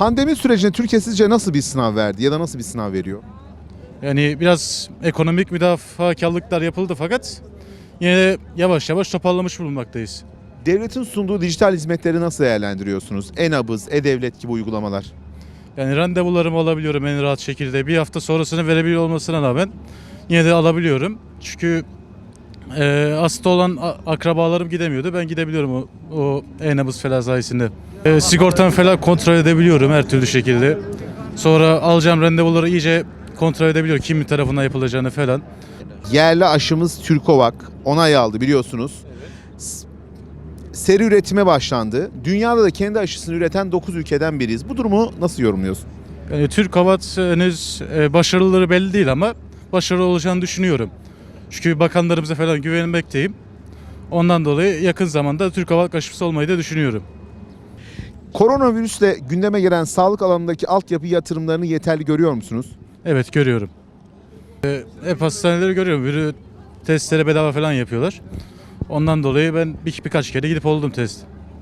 Pandemi sürecinde Türkiye sizce nasıl bir sınav verdi ya da nasıl bir sınav veriyor? Yani biraz ekonomik müdafakarlıklar yapıldı fakat yine de yavaş yavaş toparlamış bulunmaktayız. Devletin sunduğu dijital hizmetleri nasıl değerlendiriyorsunuz? E-nabız, e-devlet gibi uygulamalar. Yani randevularımı alabiliyorum en rahat şekilde. Bir hafta sonrasını verebiliyor olmasına rağmen yine de alabiliyorum. Çünkü e, hasta olan akrabalarım gidemiyordu. Ben gidebiliyorum o, o e-nabız falan sayesinde. E, sigortamı falan kontrol edebiliyorum her türlü şekilde. Sonra alacağım randevuları iyice kontrol edebiliyorum. Kimin tarafından yapılacağını falan. Yerli aşımız Türkovak onay aldı biliyorsunuz. Seri üretime başlandı. Dünyada da kendi aşısını üreten 9 ülkeden biriyiz. Bu durumu nasıl yorumluyorsun? Yani Türk Havat henüz e, başarıları belli değil ama başarılı olacağını düşünüyorum. Çünkü bakanlarımıza falan güvenmekteyim. Ondan dolayı yakın zamanda Türk Hava aşısı olmayı da düşünüyorum. Koronavirüsle gündeme gelen sağlık alanındaki altyapı yatırımlarını yeterli görüyor musunuz? Evet görüyorum. E, hep hastaneleri görüyorum. Biri testlere bedava falan yapıyorlar. Ondan dolayı ben bir, birkaç kere gidip oldum test.